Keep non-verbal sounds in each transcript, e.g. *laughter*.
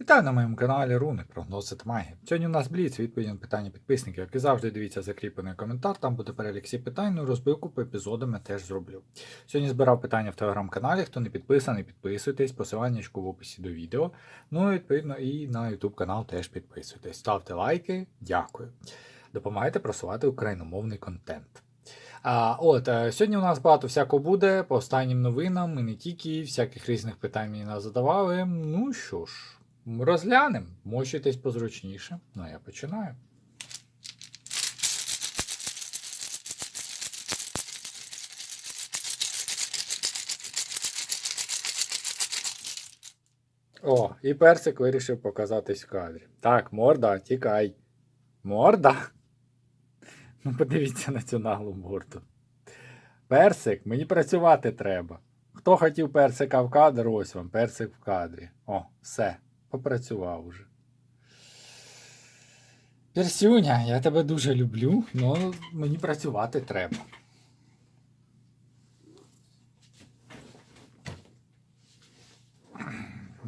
Вітаю на моєму каналі Руни, прогнози та магія. Сьогодні у нас бліц, відповіді на питання підписників. Як і завжди, дивіться закріплений коментар, там буде перелік всіх питань, ну розбивку по епізодам я теж зроблю. Сьогодні збирав питання в телеграм-каналі, хто не підписаний, підписуйтесь, посилання в описі до відео. Ну і відповідно і на YouTube канал теж підписуйтесь. Ставте лайки, дякую. Допомагайте просувати україномовний контент. А, от, е, сьогодні у нас багато всякого буде по останнім новинам і не тільки всяких різних питань мені нас задавали. Ну що ж, розглянемо. Мочитесь позручніше. Ну, а я починаю. О, і персик вирішив показатись в кадрі. Так, морда, тікай. Морда? *laughs* Ну, подивіться на цю наглу морду. Персик, мені працювати треба. Хто хотів персика в кадр, ось вам персик в кадрі. О, все, попрацював уже. Персюня, я тебе дуже люблю, але мені працювати треба.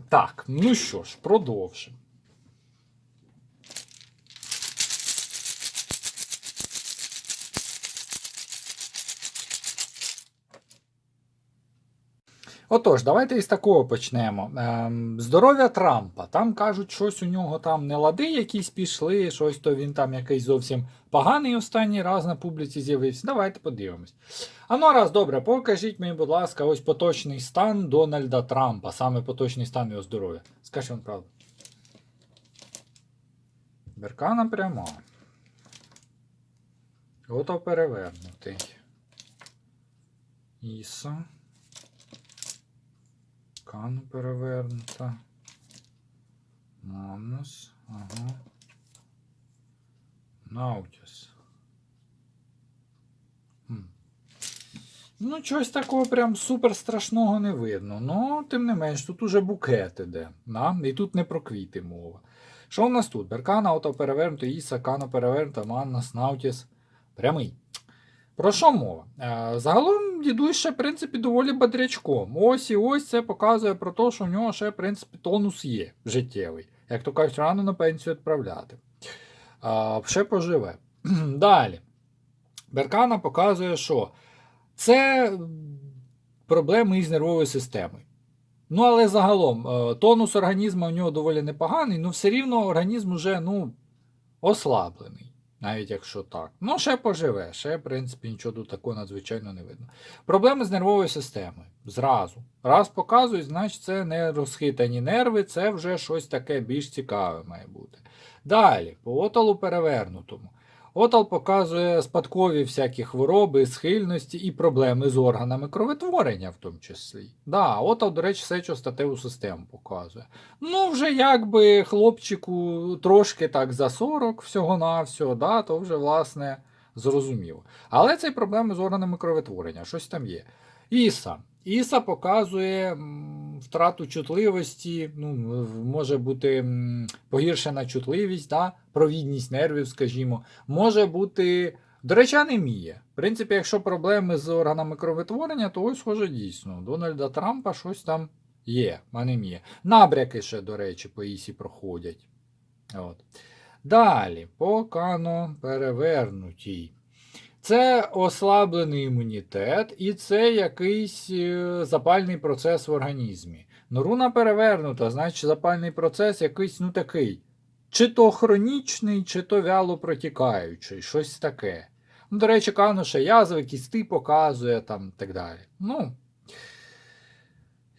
Так, ну що ж, продовжимо. Отож, давайте із такого почнемо. Ем, здоров'я Трампа. Там кажуть, щось у нього там не лади якісь пішли, щось то він там якийсь зовсім поганий останній раз на публіці з'явився. Давайте подивимось. А ну раз, добре, покажіть мені, будь ласка, ось поточний стан Дональда Трампа, саме поточний стан його здоров'я. Скажи вам правду. Беркана пряма. Ото перевернутий. Іса. Кану перевернута. Манус. Ага. Наутіс. Ну, чогось такого прям супер страшного не видно. Ну, тим не менш, тут уже букет іде. Да? І тут не про квіти мова. Що в нас тут? Беркана, ото перевернута, Іса, Кано перевернута, Маннас, Наутіс. Прямий. Про що мова? Е, Загалом дідусь ще, в принципі, доволі бодрячком. Ось і ось це показує про те, що в нього ще, в принципі, тонус є життєвий. Як то кажуть, рано на пенсію відправляти. Ще поживе. *clears throat* Далі. Беркана показує, що це проблеми із нервовою системою. Ну, але загалом, е, тонус організму у нього доволі непоганий, ну все рівно організм уже ну, ослаблений. Навіть якщо так. Ну, ще поживе, ще, в принципі, нічого тут такого надзвичайно не видно. Проблеми з нервовою системою. Зразу. Раз показують, значить це не розхитані нерви, це вже щось таке більш цікаве має бути. Далі, по оталу перевернутому. Отал показує спадкові всякі хвороби, схильності і проблеми з органами кроветворення, в тому числі. Да, отал, до речі, сечостатеву систему показує. Ну, вже якби хлопчику трошки так за 40 всього-навсього, да, то вже, власне, зрозуміло. Але це й проблеми з органами кроветворення, щось там є. Іса. Іса показує втрату чутливості, ну, може бути погіршена чутливість, да? провідність нервів, скажімо, може бути. До речі, анемія. В принципі, якщо проблеми з органами кроветворення, то ось схоже дійсно. Дональда Трампа щось там є, анемія. Набряки ще, до речі, по ісі проходять. От. Далі, по кано перевернутій. Це ослаблений імунітет, і це якийсь е, запальний процес в організмі. Ну, руна перевернута, значить запальний процес якийсь ну такий. Чи то хронічний, чи то вяло протікаючий, щось таке. Ну, до речі, кано ще язви, кісти показує там так далі. Ну,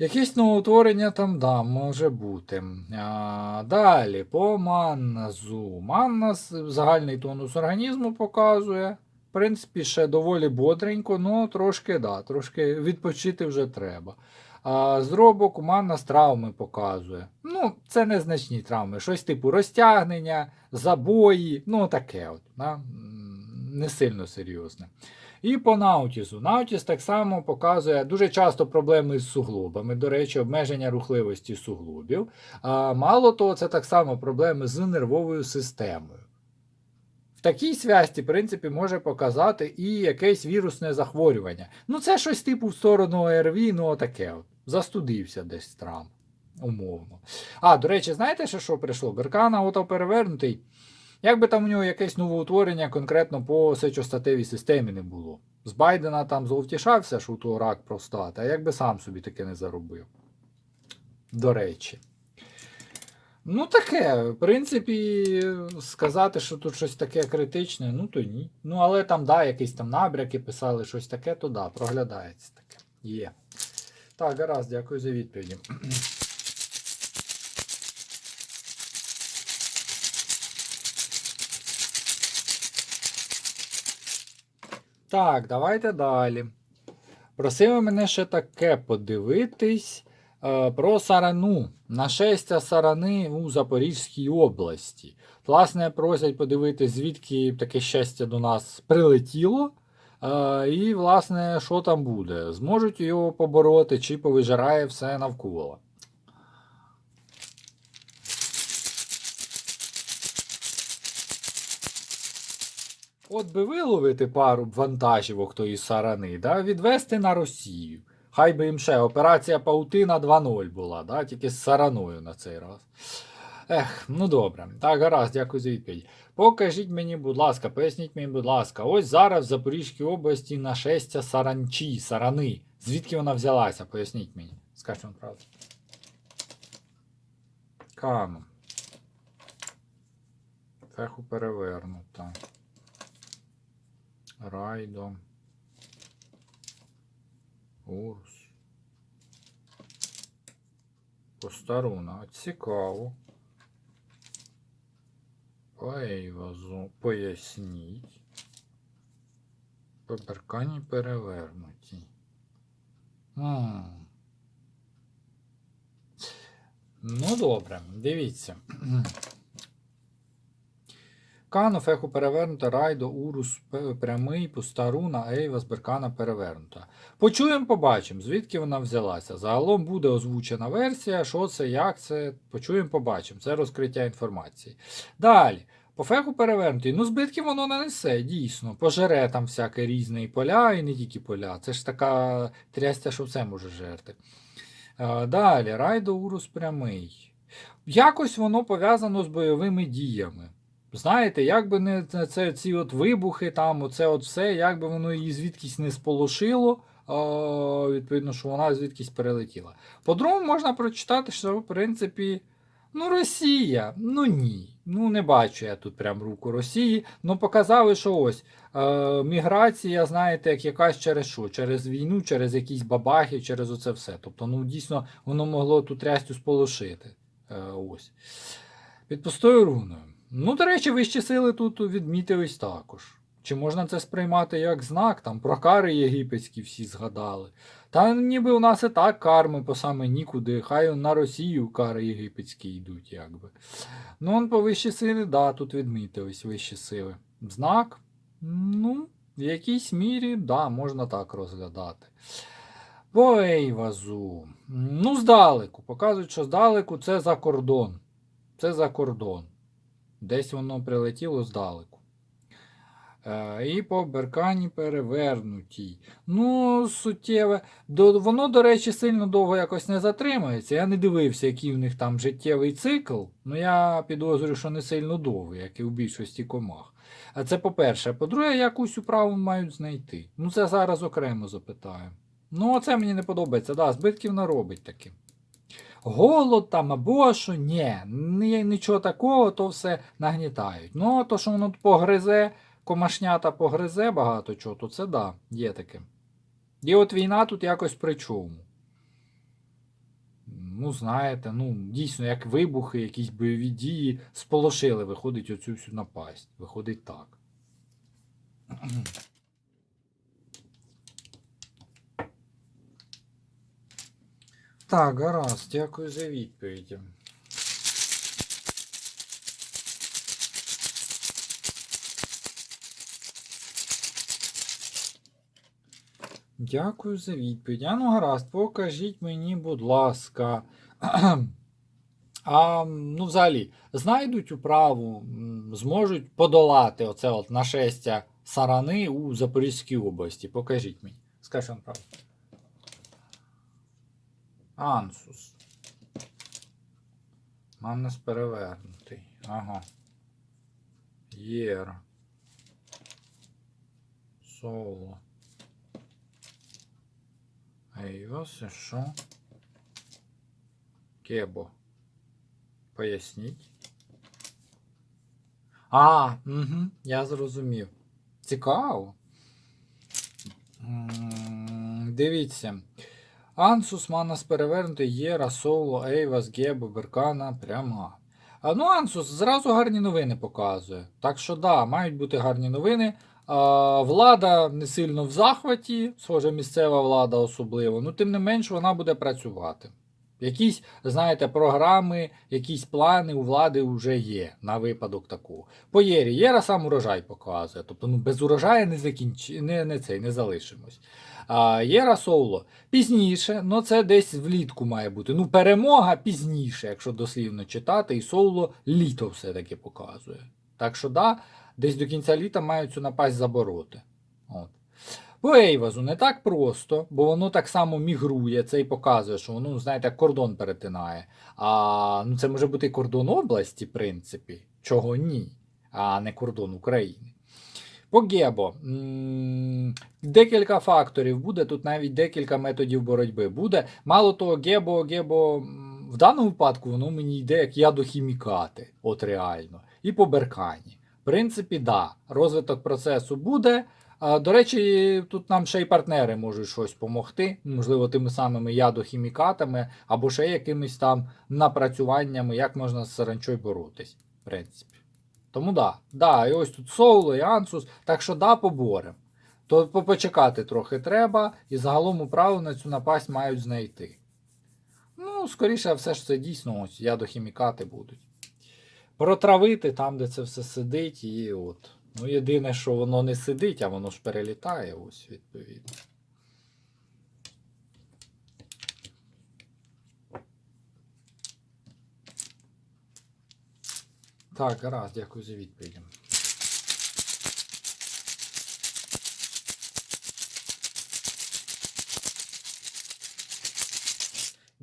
Якісь новоутворення там, да, може бути. А, далі, по манназу. Манназ загальний тонус організму показує. В принципі, ще доволі бодренько, ну трошки, да, трошки відпочити вже треба. А зробок у манназ травми показує. Ну, це незначні травми. Щось типу розтягнення, забої, ну таке от. Да? Не сильно серйозне. І по наутісу. Наутіс так само показує дуже часто проблеми з суглобами, до речі, обмеження рухливості суглобів. А мало того, це так само проблеми з нервовою системою. В такій связці, в принципі, може показати і якесь вірусне захворювання. Ну, це щось типу в сторону ОРВІ, ну таке от. Застудився десь Трамп. умовно. А, до речі, знаєте, ще що прийшло? Беркана ото перевернутий. Як би там у нього якесь новоутворення конкретно по сечостатевій системі не було. З Байдена там золотішався, що у того рак простати, а якби сам собі таке не заробив. До речі. Ну, таке, в принципі, сказати, що тут щось таке критичне, ну то ні. Ну, але там, да, якісь там набряки писали, щось таке, то да, проглядається таке. Є. Так, гаразд, дякую за відповіді. Так, давайте далі. Просили мене ще таке подивитись про сарану. Нашестя сарани у Запорізькій області. Власне, просять подивитись, звідки таке щастя до нас прилетіло. Е, і, власне, що там буде? Зможуть його побороти, чи повижирає все навколо. От би виловити пару вантажівок тої сарани, да, відвести на Росію. Хай би їм ще операція Паутина 2.0 була, да, тільки з сараною на цей раз. Ех, ну добре. Так, гаразд, дякую за відповідь. Покажіть мені, будь ласка, поясніть мені, будь ласка, ось зараз в Запорізькій області нашестя саранчі, сарани. Звідки вона взялася? Поясніть мені. Скажіть правду. Кану. Феху перевернута. Райдо. Урус. Постаруна. Цікаво. Поейвазу. Поясніть. По беркані перевернуті. М. Ну, добре, дивіться. Кану, феху перевернута, райдо, урус прямий, пустаруна, ейва, зберкана перевернута. Почуємо, побачимо, звідки вона взялася. Загалом буде озвучена версія, що це, як це. Почуємо, побачимо. Це розкриття інформації. Далі. По феху перевернутий. Ну, збитків воно нанесе, дійсно. Пожере там всяке різне і поля, і не тільки поля. Це ж така трястя, що все може жерти. Далі, райдо, урус прямий. Якось воно пов'язано з бойовими діями. Знаєте, як би не це, ці от вибухи, там, оце от все, як би воно її звідкись не сполошило, е, відповідно, що вона звідкись перелетіла. По-другому, можна прочитати, що, в принципі, ну, Росія, ну ні. Ну, не бачу я тут прям руку Росії. Ну, показали, що ось е, міграція, знаєте, як якась через що? Через війну, через якісь бабахи, через оце все. Тобто, ну, дійсно, воно могло тут рястю сполошити. Е, ось. Під пустою руною. Ну, до речі, вищі сили тут відмітились також. Чи можна це сприймати як знак? Там про кари єгипетські всі згадали. Та ніби у нас і так карми по саме нікуди, хай на Росію кари єгипетські йдуть, якби. Ну, он по вищі сили, да, тут відмітились вищі сили. Знак? Ну, в якійсь мірі, да, можна так розглядати. По Ейвазу. Ну, здалеку. Показують, що здалеку це за кордон. Це за кордон. Десь воно прилетіло здалеку. Е, і по беркані перевернутій. Ну, суттєве. До, воно, до речі, сильно довго якось не затримається. Я не дивився, який в них там життєвий цикл. Ну, я підозрюю, що не сильно довгий, як і у більшості комах. А це по-перше. По-друге, якусь управу мають знайти. Ну, це зараз окремо запитаю. Ну, оце мені не подобається. Да, збитків наробить таки. Голод там або що, ні, ні, нічого такого, то все нагнітають. Ну, а то, що воно погризе, комашнята погризе багато чого, то це да, є таке. І от війна тут якось при чому. Ну, знаєте, ну, дійсно, як вибухи, якісь бойові дії сполошили, виходить оцю всю напасть. Виходить так. Так, гаразд, дякую за відповіді. Дякую за відповідь. А ну гаразд, покажіть мені, будь ласка. А ну, взагалі, знайдуть управу, зможуть подолати оце от нашестя сарани у Запорізькій області. Покажіть мені. Скажіть вам правду. Ансус. Маннес перевернутий. Ага. Єра. Соло. Ейвас, і що? Кебо. Поясніть. А, угу, я зрозумів. Цікаво. М, Дивіться. Ансус, Манас перевернутий, Єра, Соло, Ейвас, Гебо, Беркана, пряма. А ну, Ансус зразу гарні новини показує. Так що, да, мають бути гарні новини. А, влада не сильно в захваті, схоже, місцева влада особливо, ну тим не менш вона буде працювати. Якісь, знаєте, програми, якісь плани у влади вже є на випадок такого. По Єрі, Єра сам урожай показує. Тобто ну, без урожаю не, закінч... не, не, цей, не залишимось. Єра Соло пізніше, ну це десь влітку має бути. Ну, перемога пізніше, якщо дослівно читати, і Соло літо все-таки показує. Так що, да, десь до кінця літа мають цю напасть забороти. От. По Ейвазу не так просто, бо воно так само мігрує, це і показує, що воно, ну, знаєте, кордон перетинає. А ну, це може бути кордон області, в принципі, чого ні, а не кордон України. По Гебо. Декілька факторів буде, тут навіть декілька методів боротьби буде. Мало того, Гебо, Гебо в даному випадку воно мені йде як ядохімікати, от реально. І по Беркані. В принципі, да, розвиток процесу буде. До речі, тут нам ще й партнери можуть щось допомогти, можливо, тими самими ядохімікатами або ще якимись там напрацюваннями, як можна з саранчою боротись, в принципі. Тому да, да, і ось тут Соуло і Ансус, так що да, поборем. То почекати трохи треба, і загалом управу на цю напасть мають знайти. Ну, скоріше, все ж це дійсно ось ядохімікати будуть. Протравити там, де це все сидить, і от. Ну, єдине, що воно не сидить, а воно ж перелітає, ось, відповідно. Так, гаразд, дякую за відповідь.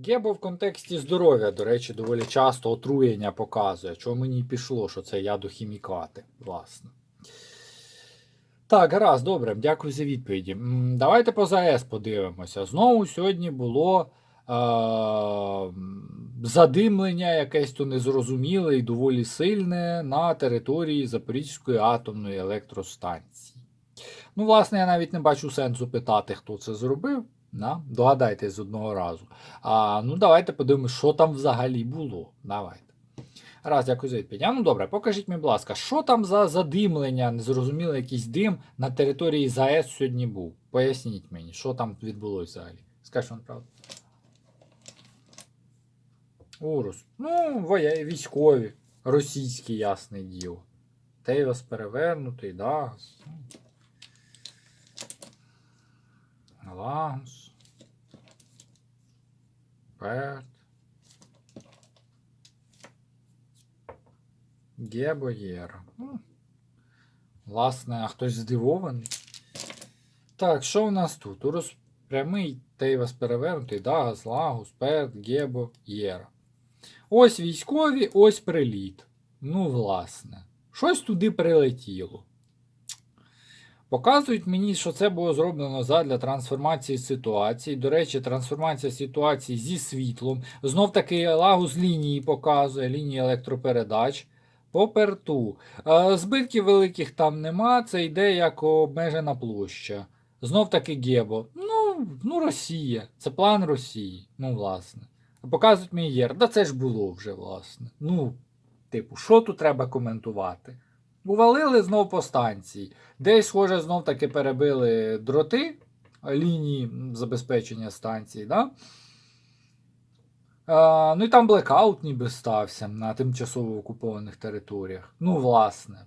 Гебо в контексті здоров'я, до речі, доволі часто отруєння показує, чого мені пішло, що це ядохімікати, власне. Так, гаразд, добре, дякую за відповіді. Давайте по ЗАЕС подивимося. Знову сьогодні було е- задимлення якесь то незрозуміле і доволі сильне на території Запорізької атомної електростанції. Ну, власне, я навіть не бачу сенсу питати, хто це зробив. Да? Догадайтесь з одного разу. А, ну, давайте подивимось, що там взагалі було. Давайте. Раз, дякую за відповідь. А, ну добре, покажіть мені, будь ласка, що там за задимлення, незрозуміло, якийсь дим на території ЗАЕС сьогодні був? Поясніть мені, що там відбулося взагалі. Скажіть вам правду. Урус. Ну, військові, російські, ясне діло. Тейвас перевернутий, да. Лагус. Перт. Гебо Єра. Ну, Власне, а хтось здивований. Так, що в нас тут? Урус прямий Тейвас перевернутий, Дагас, Лагус, Перт, Гебо, Єра. Ось військові, ось приліт. Ну, власне. Щось туди прилетіло. Показують мені, що це було зроблено задля трансформації ситуації. До речі, трансформація ситуації зі світлом. Знов таки лагус лінії показує, лінії електропередач. По перту. Е, Збитків великих там нема, це йде як обмежена площа. Знов таки Гебо. Ну, ну, Росія. Це план Росії. Ну, власне. Показують мені єр. Да це ж було вже, власне. Ну, типу, що тут треба коментувати? Увалили знов по станції. Десь, схоже, знов таки перебили дроти лінії забезпечення станції. Да? А, ну і там блекаут ніби стався на тимчасово окупованих територіях. Ну, власне.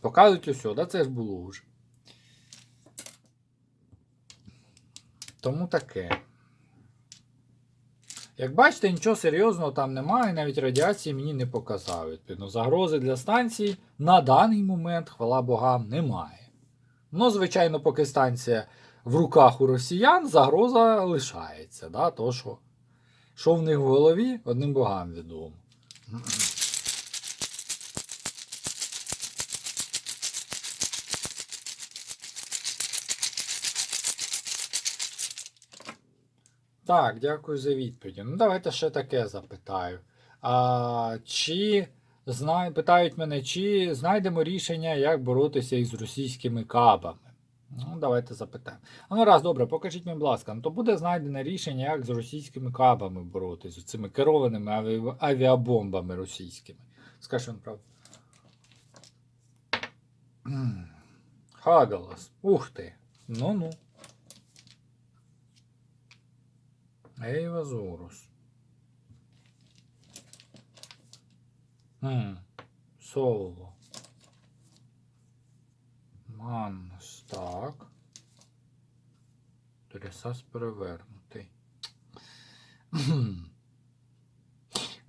Показують усе, да це ж було вже. Тому таке. Як бачите, нічого серйозного там немає, навіть радіації мені не показав. Відповідно, загрози для станції на даний момент, хвала богам, немає. Ну, звичайно, поки станція в руках у росіян, загроза лишається. Да? То, що, що в них в голові, одним богам відомо. Так, дякую за відповіді. Ну, давайте ще таке запитаю. А, чи знай... Питають мене, чи знайдемо рішення, як боротися із російськими кабами? Ну, давайте запитаємо. А ну раз, добре, покажіть мені, будь ласка, ну то буде знайдене рішення, як з російськими кабами боротися, з цими керованими аві... авіабомбами російськими. Скажи він правду. Хагалас. Ух ти. Ну-ну. Ейвазурус. Хм. Соло. Маннус. Так. Трясас перевернутий.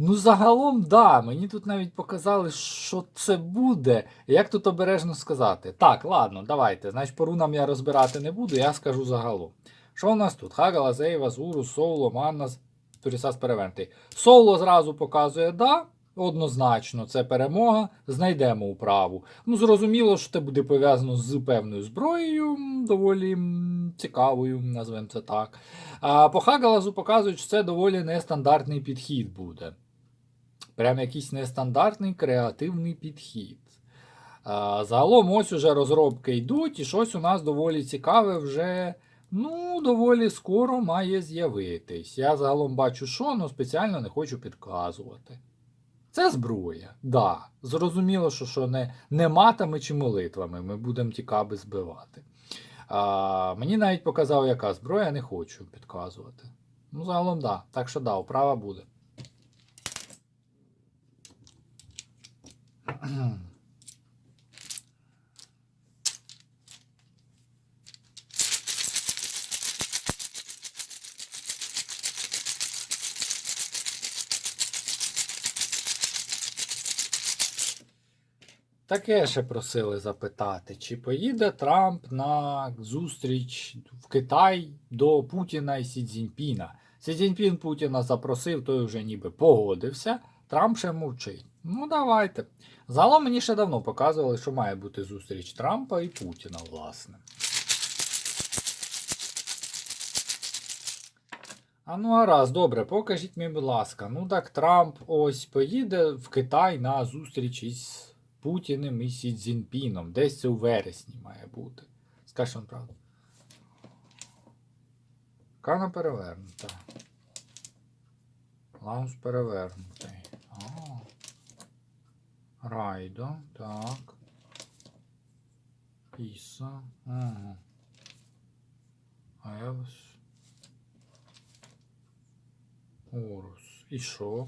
Ну, загалом, да, мені тут навіть показали, що це буде. Як тут обережно сказати? Так, ладно, давайте. Значить, по рунам я розбирати не буду, я скажу загалом. Що у нас тут? Хагала, Зейва, Зуру, Соло, Маннас, Турісас перевертий. Соло зразу показує да, однозначно, це перемога. Знайдемо управу. Ну, зрозуміло, що це буде пов'язано з певною зброєю, доволі цікавою, назвемо це так. А по Хагалазу показують, що це доволі нестандартний підхід буде. Прям якийсь нестандартний креативний підхід. Загалом, ось уже розробки йдуть, і щось у нас доволі цікаве вже. Ну, доволі скоро має з'явитись. Я загалом бачу, що, але спеціально не хочу підказувати. Це зброя. Да. Зрозуміло, що, що не, не матами чи молитвами ми будемо ті каби збивати. А, мені навіть показав, яка зброя, не хочу підказувати. Ну, загалом, да. Так що да, управа буде. *clears throat* Таке ще просили запитати, чи поїде Трамп на зустріч в Китай до Путіна і Сі Цзіньпіна. Сі Цзіньпін Путіна запросив, той вже ніби погодився. Трамп ще мовчить. Ну, давайте. Загалом мені ще давно показували, що має бути зустріч Трампа і Путіна, власне. А ну гаразд, добре, покажіть мені, будь ласка. Ну так Трамп ось поїде в Китай на зустріч із Путіним і Сі Цзіньпіном. Десь це у вересні має бути. Скажи вам правду. Кана перевернута. Лаунс перевернутий. А. Райдо, так. Іса. Ага. Евс. Орус. І що?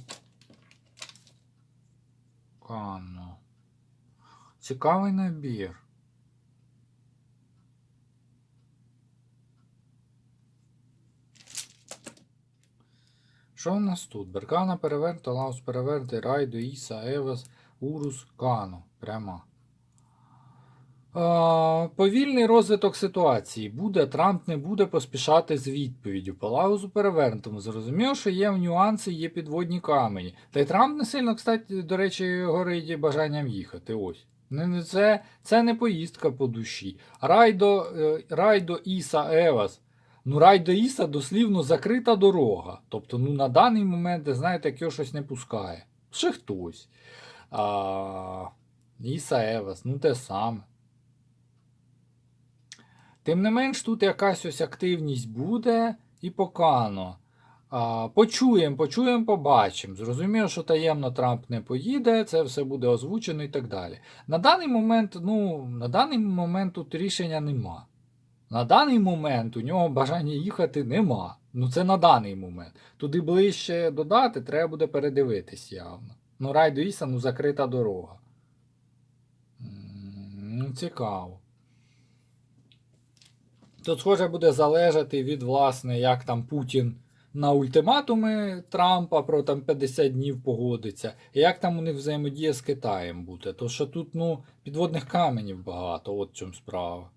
Кано. Цікавий набір. Що у нас тут? Беркана перевернута, Лаус перевернутий, Райдо, Іса, Евас, Урус, Кано. Пряма. А, повільний розвиток ситуації. Буде, Трамп не буде поспішати з відповіддю. По Лаузу перевернутому. Зрозуміло, що є нюанси, є підводні камені. Та й Трамп не сильно, кстати, до речі, горить бажанням їхати. Ось. Це, це не поїздка по душі. Райдо, е, Райдо Іса Евас. Ну, Райдо Іса дослівно закрита дорога. Тобто, ну, на даний момент, знаєте, як його щось не пускає. Ще хтось. А, Іса Евас, ну те саме. Тим не менш, тут якась ось активність буде і покано. Почуємо, почуємо, побачимо. Зрозуміло, що таємно Трамп не поїде, це все буде озвучено і так далі. На даний момент, ну, на даний момент тут рішення нема. На даний момент у нього бажання їхати нема. Ну це на даний момент. Туди ближче додати, треба буде передивитись явно. Ну, Райдо Іса, ну закрита дорога. Ну, цікаво. Тут, схоже, буде залежати від, власне, як там Путін на ультиматуми Трампа про там 50 днів погодиться, як там у них взаємодія з Китаєм буде. То що тут, ну, підводних каменів багато, от в чому справа.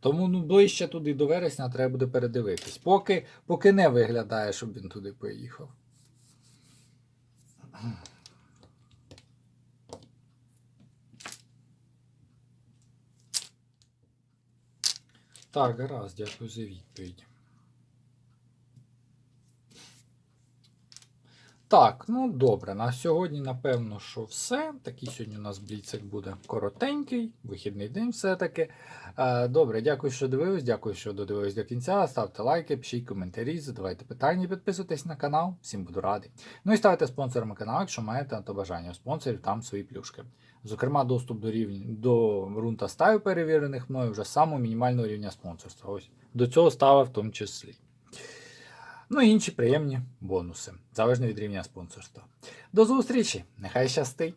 Тому ну, ближче туди до вересня треба буде передивитись. Поки, поки не виглядає, щоб він туди поїхав. Так, гаразд, дякую за відповідь. Так, ну добре, на сьогодні, напевно, що все. Такий сьогодні у нас бліцик буде коротенький, вихідний день все-таки. Е, Добре, дякую, що дивились, дякую, що додивились до кінця. Ставте лайки, пишіть коментарі, задавайте питання, підписуйтесь на канал, всім буду радий. Ну і ставайте спонсорами каналу, якщо маєте на то бажання. Спонсорів там свої плюшки. Зокрема, доступ до рівня до рунта стаю перевірених мною вже самого мінімального рівня спонсорства. Ось до цього става в тому числі. Ну і інші приємні бонуси, залежно від рівня спонсорства. До зустрічі! Нехай щастить!